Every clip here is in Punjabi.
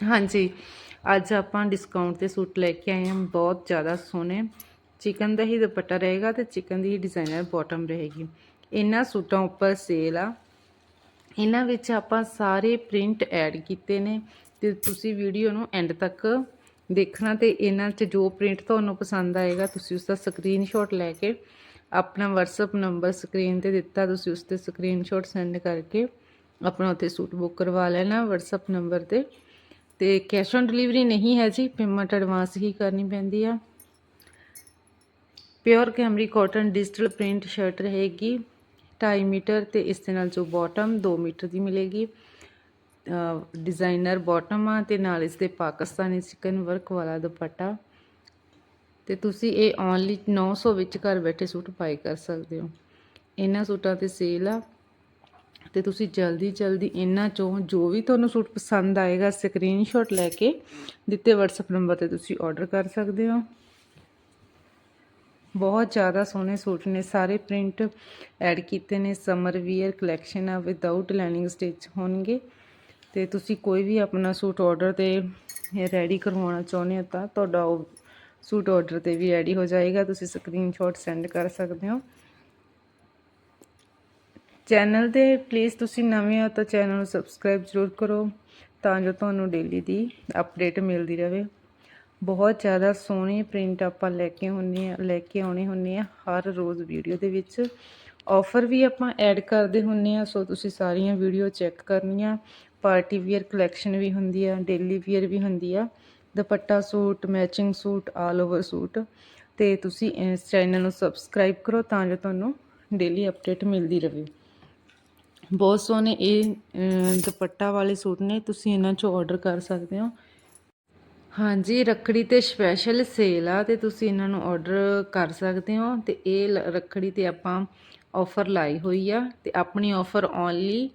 ਹਾਂਜੀ, ਅੱਜ ਆਪਾਂ ਡਿਸਕਾਊਂਟ ਤੇ ਸੂਟ ਲੈ ਕੇ ਆਏ ਹਾਂ, ਬਹੁਤ ਜ਼ਿਆਦਾ ਸੋਹਣੇ। ਚਿਕਨ ਦਾ ਹੀ ਦੁਪੱਟਾ ਰਹੇਗਾ ਤੇ ਚਿਕਨ ਦੀ ਹੀ ਡਿਜ਼ਾਈਨਰ ਬਾਟਮ ਰਹੇਗੀ। ਇਹਨਾਂ ਸੂਟਾਂ ਉੱਪਰ ਸੇਲ ਆ। ਇਹਨਾਂ ਵਿੱਚ ਆਪਾਂ ਸਾਰੇ ਪ੍ਰਿੰਟ ਐਡ ਕੀਤੇ ਨੇ ਤੇ ਤੁਸੀਂ ਵੀਡੀਓ ਨੂੰ ਐਂਡ ਤੱਕ ਦੇਖਣਾ ਤੇ ਇਹਨਾਂ 'ਚ ਜੋ ਪ੍ਰਿੰਟ ਤੁਹਾਨੂੰ ਪਸੰਦ ਆਏਗਾ, ਤੁਸੀਂ ਉਸ ਦਾ ਸਕਰੀਨਸ਼ਾਟ ਲੈ ਕੇ ਆਪਣਾ WhatsApp ਨੰਬਰ ਸਕਰੀਨ ਤੇ ਦਿੱਤਾ, ਤੁਸੀਂ ਉਸ ਤੇ ਸਕਰੀਨਸ਼ਾਟ ਸੈਂਡ ਕਰਕੇ ਆਪਣਾ ਉੱਥੇ ਸੂਟ ਬੁੱਕ ਕਰਵਾ ਲੈਣਾ WhatsApp ਨੰਬਰ ਤੇ। ਤੇ ਕੈਸ਼ ਔਨ ਡਿਲੀਵਰੀ ਨਹੀਂ ਹੈ ਜੀ ਪੇਮੈਂਟ ਐਡਵਾਂਸ ਹੀ ਕਰਨੀ ਪੈਂਦੀ ਆ। Pure cambric cotton digital print shirt ਰਹੇਗੀ 2.5 ਮੀਟਰ ਤੇ ਇਸ ਦੇ ਨਾਲ ਜੋ ਬਾਟਮ 2 ਮੀਟਰ ਦੀ ਮਿਲੇਗੀ। ਡਿਜ਼ਾਈਨਰ ਬਾਟਮ ਆ ਤੇ ਨਾਲ ਇਸ ਦੇ ਪਾਕਿਸਤਾਨੀ ਚਿਕਨ ਵਰਕ ਵਾਲਾ ਦੁਪੱਟਾ। ਤੇ ਤੁਸੀਂ ਇਹ ਓਨਲੀ 900 ਵਿੱਚ ਘਰ ਬੈਠੇ ਸੂਟ ਬਾਈ ਕਰ ਸਕਦੇ ਹੋ। ਇਹਨਾਂ ਸੂਟਾਂ ਤੇ ਸੇਲ ਆ। ਤੇ ਤੁਸੀਂ ਜਲਦੀ ਜਲਦੀ ਇਹਨਾਂ ਚੋਂ ਜੋ ਵੀ ਤੁਹਾਨੂੰ ਸੂਟ ਪਸੰਦ ਆਏਗਾ ਸਕਰੀਨਸ਼ਾਟ ਲੈ ਕੇ ਦਿੱਤੇ WhatsApp ਨੰਬਰ ਤੇ ਤੁਸੀਂ ਆਰਡਰ ਕਰ ਸਕਦੇ ਹੋ। ਬਹੁਤ ਜ਼ਿਆਦਾ ਸੋਹਣੇ ਸੂਟ ਨੇ, ਸਾਰੇ ਪ੍ਰਿੰਟ ਐਡ ਕੀਤੇ ਨੇ ਸਮਰ ਵੀਅਰ ਕਲੈਕਸ਼ਨ ਆ ਵਿਦਆਊਟ ਲਾਈਨਿੰਗ ਸਟਿਚ ਹੋਣਗੇ। ਤੇ ਤੁਸੀਂ ਕੋਈ ਵੀ ਆਪਣਾ ਸੂਟ ਆਰਡਰ ਤੇ ਰੈਡੀ ਕਰਵਾਉਣਾ ਚਾਹੁੰਦੇ ਹੋ ਤਾਂ ਤੁਹਾਡਾ ਉਹ ਸੂਟ ਆਰਡਰ ਤੇ ਵੀ ਰੈਡੀ ਹੋ ਜਾਏਗਾ, ਤੁਸੀਂ ਸਕਰੀਨਸ਼ਾਟ ਸੈਂਡ ਕਰ ਸਕਦੇ ਹੋ। ਚੈਨਲ ਤੇ ਪਲੀਜ਼ ਤੁਸੀਂ ਨਵੇਂ ਹੋ ਤਾਂ ਚੈਨਲ ਨੂੰ ਸਬਸਕ੍ਰਾਈਬ ਜ਼ਰੂਰ ਕਰੋ ਤਾਂ ਜੋ ਤੁਹਾਨੂੰ ਡੇਲੀ ਦੀ ਅਪਡੇਟ ਮਿਲਦੀ ਰਹੇ। ਬਹੁਤ ਜ਼ਿਆਦਾ ਸੋਹਣੇ ਪ੍ਰਿੰਟ ਆਪਾਂ ਲੈ ਕੇ ਹੁੰਨੇ ਆ, ਲੈ ਕੇ ਆਉਣੇ ਹੁੰਨੇ ਆ ਹਰ ਰੋਜ਼ ਵੀਡੀਓ ਦੇ ਵਿੱਚ। ਆਫਰ ਵੀ ਆਪਾਂ ਐਡ ਕਰਦੇ ਹੁੰਨੇ ਆ, ਸੋ ਤੁਸੀਂ ਸਾਰੀਆਂ ਵੀਡੀਓ ਚੈੱਕ ਕਰਨੀਆਂ। ਪਾਰਟੀ ਵੀਅਰ ਕਲੈਕਸ਼ਨ ਵੀ ਹੁੰਦੀ ਆ ਡੇਲੀ ਵੀਅਰ ਵੀ ਹੁੰਦੀ ਆ। Dupatta suit matching suit all over suit. ਤੇ ਤੁਸੀਂ ਇਸ ਚੈਨਲ ਨੂੰ ਸਬਸਕ੍ਰਾਈਬ ਕਰੋ ਤਾਂ ਜੋ ਤੁਹਾਨੂੰ ਡੇਲੀ ਅਪਡੇਟ ਮਿਲਦੀ ਰਹੇ। ਬਹੁਤ ਸੋਹਣੇ ਇਹ ਦੁਪੱਟਾ ਵਾਲੇ ਸੂਟ ਨੇ, ਤੁਸੀਂ ਇਹਨਾਂ ਚੋਂ ਆਰਡਰ ਕਰ ਸਕਦੇ ਹੋ। ਹਾਂਜੀ, ਰੱਖੜੀ ਤੇ ਸਪੈਸ਼ਲ ਸੇਲ ਆ ਤੇ ਤੁਸੀਂ ਇਹਨਾਂ ਨੂੰ ਆਰਡਰ ਕਰ ਸਕਦੇ ਹੋ ਤੇ ਇਹ ਲ- ਰੱਖੜੀ ਤੇ ਆਪਾਂ ਆਫਰ ਲਾਈ ਹੋਈ ਆ ਤੇ ਆਪਣੀ ਆਫਰ ਓਨਲੀ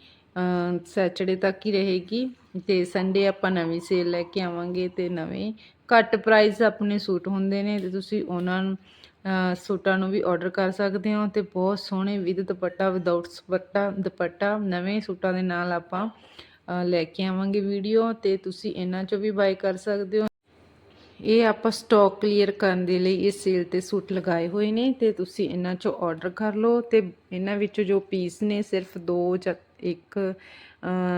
ਸੈਚਰਡੇ ਤੱਕ ਹੀ ਰਹੇਗੀ ਤੇ ਸੰਡੇ ਆਪਾਂ ਨਵੀਂ ਸੇਲ ਲੈ ਕੇ ਆਵਾਂਗੇ ਤੇ ਨਵੇਂ ਘੱਟ ਪ੍ਰਾਈਸ ਆਪਣੇ ਸੂਟ ਹੁੰਦੇ ਨੇ ਤੇ ਤੁਸੀਂ ਉਹਨਾਂ ਸੂਟਾਂ ਨੂੰ ਵੀ ਆਰਡਰ ਕਰ ਸਕਦੇ ਹੋ ਤੇ ਬਹੁਤ ਸੋਹਣੇ ਵਿਦ ਦੁਪੱਟਾ ਵਿਦਆਊਟ ਦੁਪੱਟਾ ਦੁਪੱਟਾ ਨਵੇਂ ਸੂਟਾਂ ਦੇ ਨਾਲ ਆਪਾਂ ਲੈ ਕੇ ਆਵਾਂਗੇ ਵੀਡੀਓ ਤੇ ਤੁਸੀਂ ਇਹਨਾਂ ਚੋਂ ਵੀ ਬਾਈ ਕਰ ਸਕਦੇ ਹੋ। ਇਹ ਆਪਾਂ ਸਟਾਕ ਕਲੀਅਰ ਕਰਨ ਦੇ ਲਈ ਇਹ ਸੇਲ ਤੇ ਸੂਟ ਲਗਾਏ ਹੋਏ ਨੇ ਤੇ ਤੁਸੀਂ ਇਹਨਾਂ ਚੋਂ ਆਰਡਰ ਕਰ ਲਓ ਤੇ ਇਹਨਾਂ ਵਿੱਚੋਂ ਜੋ ਪੀਸ ਨੇ ਸਿਰਫ ਦੋ ਜਾਂ ਇੱਕ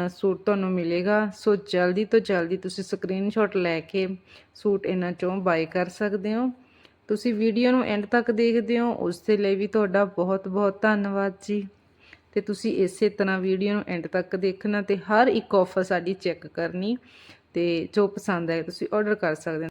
ਸੂਟ ਤੁਹਾਨੂੰ ਮਿਲੇਗਾ। ਸੋ ਜਲਦੀ ਤੋਂ ਜਲਦੀ ਤੁਸੀਂ ਸਕਰੀਨਸ਼ਾਟ ਲੈ ਕੇ ਸੂਟ ਇਹਨਾਂ ਚੋਂ ਬਾਈ ਕਰ ਸਕਦੇ ਹੋ। ਤੁਸੀਂ ਵੀਡੀਓ ਨੂੰ ਐਂਡ ਤੱਕ ਦੇਖਦੇ ਹੋ, ਉਸ ਦੇ ਲਈ ਵੀ ਤੁਹਾਡਾ ਬਹੁਤ ਬਹੁਤ ਧੰਨਵਾਦ ਜੀ। ਤੇ ਤੁਸੀਂ ਇਸੇ ਤਰ੍ਹਾਂ ਵੀਡੀਓ ਨੂੰ ਐਂਡ ਤੱਕ ਦੇਖਣਾ ਤੇ ਹਰ ਇੱਕ ਆਫਰ ਸਾਡੀ ਚੈੱਕ ਕਰਨੀ ਤੇ ਜੋ ਪਸੰਦ ਆਏ ਤੁਸੀਂ ਆਰਡਰ ਕਰ ਸਕਦੇ ਹੋ।